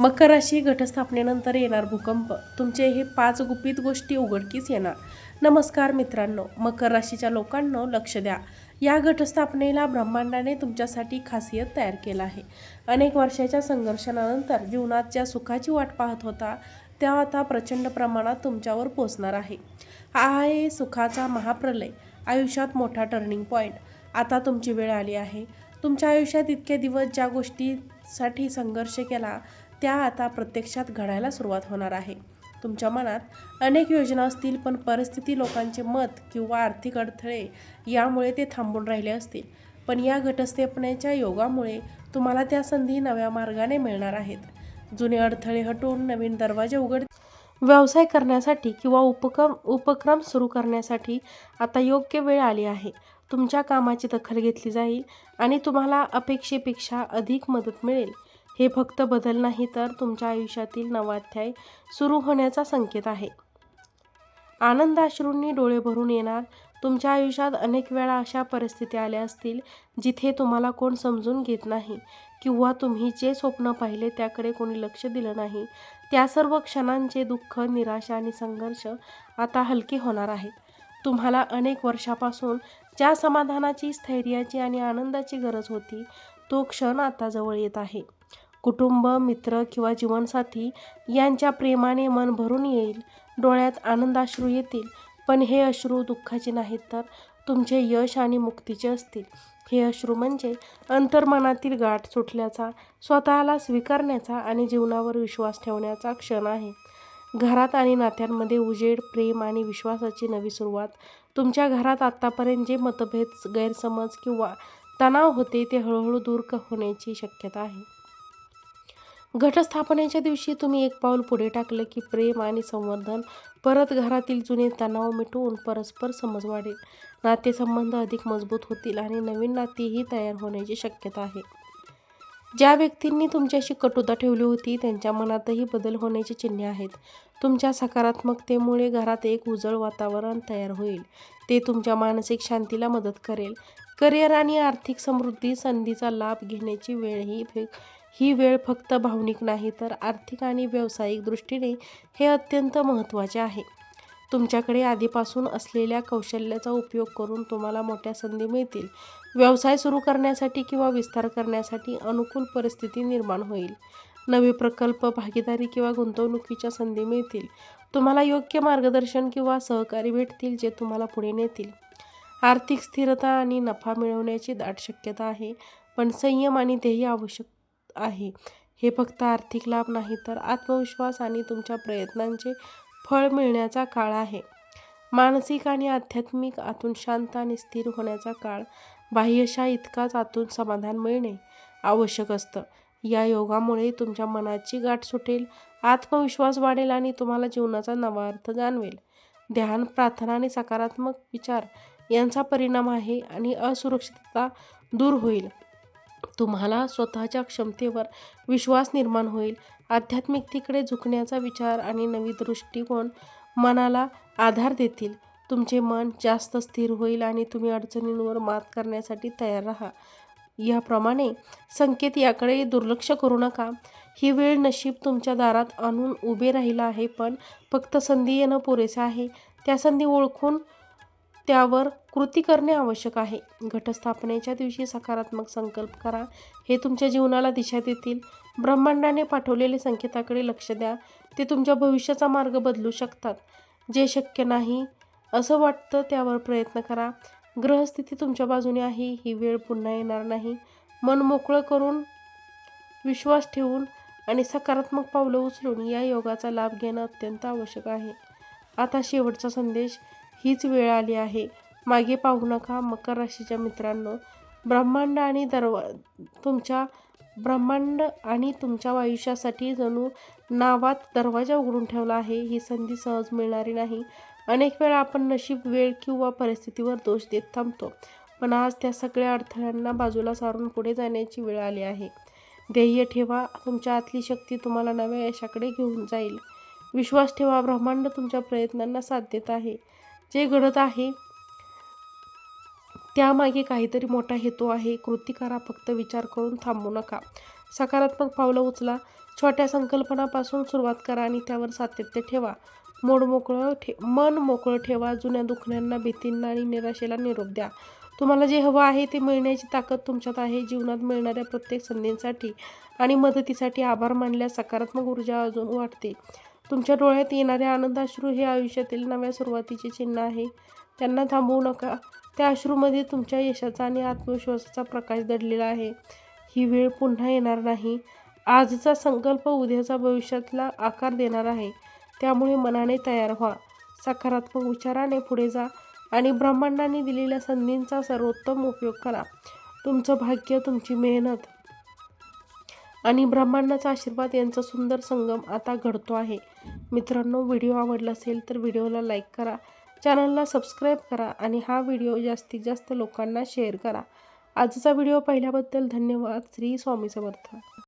मकर राशी घटस्थापनेनंतर येणार भूकंप. तुमचे हे पाच गुपित गोष्टी उघडकीस येणार. नमस्कार मित्रांनो मकर राशीच्या लोकांनो लक्ष द्या. या घटस्थापनेला ब्रह्मांडाने तुमच्यासाठी खासियत तयार केला आहे. अनेक वर्षाच्या संघर्षानंतर जीवनात ज्या सुखाची वाट पाहत होता त्या आता प्रचंड प्रमाणात तुमच्यावर पोचणार आहे. हा आहे सुखाचा महाप्रलय. आयुष्यात मोठा टर्निंग पॉईंट आता तुमची वेळ आली आहे. तुमच्या आयुष्यात इतके दिवस ज्या गोष्टीसाठी संघर्ष केला त्या आता प्रत्यक्षात घडायला सुरुवात होणार आहे. तुमच्या मनात अनेक योजना असतील पण परिस्थिती लोकांचे मत किंवा आर्थिक अडथळे यामुळे ते थांबून राहिले असतील. पण या घटस्थेपनेच्या योगामुळे तुम्हाला त्या संधी नव्या मार्गाने मिळणार आहेत. जुने अडथळे हटवून नवीन दरवाजे उघड व्यवसाय करण्यासाठी किंवा उपक्रम उपक्रम सुरू करण्यासाठी आता योग्य वेळ आली आहे. तुमच्या कामाची दखल घेतली जाईल आणि तुम्हाला अपेक्षेपेक्षा अधिक मदत मिळेल. हे फक्त बदल नाही तर तुमच्या आयुष्यातील नवाध्याय सुरू होण्याचा संकेत आहे. आनंदाश्रूंनी डोळे भरून येणार. तुमच्या आयुष्यात अनेक वेळा अशा परिस्थिती आल्या असतील जिथे तुम्हाला कोण समजून घेत नाही किंवा तुम्ही जे स्वप्न पाहिले त्याकडे कोणी लक्ष दिलं नाही. त्या सर्व क्षणांचे दुःख निराशा आणि संघर्ष आता हलके होणार आहेत. तुम्हाला अनेक वर्षापासून ज्या समाधानाची स्थैर्याची आणि आनंदाची गरज होती तो क्षण आता जवळ येत आहे. कुटुंब मित्र किंवा जीवनसाथी यांच्या प्रेमाने मन भरून येईल डोळ्यात आनंदाश्रू येतील. पण हे अश्रू दुःखाचे नाहीत तर तुमचे यश आणि मुक्तीचे असतील. हे अश्रू म्हणजे अंतर्मनातील गाठ सुटल्याचा स्वतःला स्वीकारण्याचा आणि जीवनावर विश्वास ठेवण्याचा क्षण आहे. घरात आणि नात्यांमध्ये उजेड प्रेम आणि विश्वासाची नवी सुरुवात. तुमच्या घरात आत्तापर्यंत जे मतभेद गैरसमज किंवा तणाव होते ते हळूहळू दूर होण्याची शक्यता आहे. घटस्थापनेच्या दिवशी तुम्ही एक पाऊल पुढे टाकलं की प्रेम आणि संवर्धन परत घरातील जुने तणाव मिटवून परस्पर समज वाढेल. नातेसंबंध अधिक मजबूत होतील आणि नवीन नातीही तयार होण्याची शक्यता आहे. ज्या व्यक्तींनी तुमच्याशी कटुता ठेवली होती त्यांच्या मनातही बदल होण्याची चिन्हे आहेत. तुमच्या सकारात्मकतेमुळे घरात एक उजळ वातावरण तयार होईल. ते तुमच्या मानसिक शांतीला मदत करेल. करिअर आणि आर्थिक समृद्धी संधीचा लाभ घेण्याची वेळही ही वेळ फक्त भावनिक नाही तर आर्थिक आणि व्यावसायिक दृष्टीने हे अत्यंत महत्त्वाचे आहे. तुमच्याकडे आधीपासून असलेल्या कौशल्याचा उपयोग करून तुम्हाला मोठ्या संधी मिळतील. व्यवसाय सुरू करण्यासाठी किंवा विस्तार करण्यासाठी अनुकूल परिस्थिती निर्माण होईल. नवे प्रकल्प भागीदारी किंवा गुंतवणुकीच्या संधी मिळतील. तुम्हाला योग्य मार्गदर्शन किंवा सहकारी भेटतील जे तुम्हाला पुढे नेतील. आर्थिक स्थिरता आणि नफा मिळवण्याची दाट शक्यता आहे पण संयम आणि ध्येय आवश्यक आहे. हे फक्त आर्थिक लाभ नाही तर आत्मविश्वास आणि तुमच्या प्रयत्नांचे फळ मिळण्याचा काळ आहे. मानसिक आणि आध्यात्मिक आतून शांत आणि स्थिर होण्याचा काळ बाह्यशा इतकाच आतून समाधान मिळणे आवश्यक असतं. या योगामुळे तुमच्या मनाची गाठ सुटेल आत्मविश्वास वाढेल आणि तुम्हाला जीवनाचा नवा अर्थ जाणवेल. ध्यान प्रार्थना आणि सकारात्मक विचार यांचा परिणाम आहे आणि असुरक्षितता दूर होईल. तुम्हाला स्वतःच्या क्षमतेवर विश्वास निर्माण होईल. आध्यात्मिकतेकडे झुकण्याचा विचार आणि नवी दृष्टिकोन मनाला आधार देतील. तुमचे मन जास्त स्थिर होईल आणि तुम्ही अडचणींवर मात करण्यासाठी तयार राहा. याप्रमाणे संकेत याकडे दुर्लक्ष करू नका. ही वेळ नशीब तुमच्या दारात आणून उभे राहिलं आहे पण फक्त संधी येणं पुरेसं आहे. त्या संधी ओळखून त्यावर कृती करणे आवश्यक आहे. घटस्थापनेच्या दिवशी सकारात्मक संकल्प करा. हे तुमच्या जीवनाला दिशा देतील. ब्रह्मांडाने पाठवलेले संकेताकडे लक्ष द्या. ते तुमच्या भविष्याचा मार्ग बदलू शकतात. जे शक्य नाही असं वाटतं त्यावर प्रयत्न करा. ग्रहस्थिती तुमच्या बाजूने आहे. ही वेळ पुन्हा येणार नाही. मन मोकळं करून विश्वास ठेवून आणि सकारात्मक पावलं उचलून या योगाचा लाभ घेणं अत्यंत आवश्यक आहे. आता शेवटचा संदेश. हीच वेळ आली आहे. मागे पाहू नका मकर राशीच्या मित्रांनो. ब्रह्मांड आणि दरवा तुमच्या ब्रह्मांड आणि तुमच्या आयुष्यासाठी जणू नावात दरवाजा उघडून ठेवला आहे. ही संधी सहज मिळणारी नाही. अनेक वेळा आपण नशीब वेळ किंवा परिस्थितीवर दोष देत थांबतो. पण आज त्या सगळ्या अडथळ्यांना बाजूला सारून पुढे जाण्याची वेळ आली आहे. ध्येय ठेवा. तुमच्या आतली शक्ती तुम्हाला नव्या यशाकडे घेऊन जाईल. विश्वास ठेवा. ब्रह्मांड तुमच्या प्रयत्नांना साथ देत आहे. जे घडत आहे त्यामागे काहीतरी मोठा हेतू आहे. कृती करा फक्त विचार करून थांबू नका. सकारात्मक पावलं उचला. छोट्या संकल्पनापासून सुरुवात करा आणि त्यावर सातत्य ठेवा. मोड मोकळं ठे मन मोकळं ठेवा. जुन्या दुखण्यांना भीतींना आणि निराशेला निरोप द्या. तुम्हाला जे हवं आहे ते मिळण्याची ताकद तुमच्यात आहे. जीवनात मिळणाऱ्या प्रत्येक संधींसाठी आणि मदतीसाठी आभार मानल्यास सकारात्मक ऊर्जा अजून वाढते. तुमच्या डोळ्यात येणारे आनंदाश्रू हे आयुष्यातील नव्या सुरुवातीचे चिन्ह आहे. त्यांना थांबवू नका. त्या अश्रूमध्ये तुमच्या यशाचा आणि आत्मविश्वासाचा प्रकाश दडलेला आहे. ही वेळ पुन्हा येणार नाही. आजचा संकल्प उद्याचा भविष्यातला आकार देणार आहे. त्यामुळे मनाने तयार व्हा. सकारात्मक विचाराने पुढे जा आणि ब्रह्मांडाने दिलेल्या संधींचा सर्वोत्तम उपयोग करा. तुमचं भाग्य तुमची मेहनत आणि ब्रह्मांडाचा आशीर्वाद यांचा सुंदर संगम आता घडतो आहे. मित्रांनो व्हिडिओ आवडला असेल तर व्हिडिओला लाईक करा चॅनलला सबस्क्राईब करा आणि हा व्हिडिओ जास्तीत जास्त लोकांना शेअर करा. आजचा व्हिडिओ पाहिल्याबद्दल धन्यवाद. श्री स्वामी समर्थ.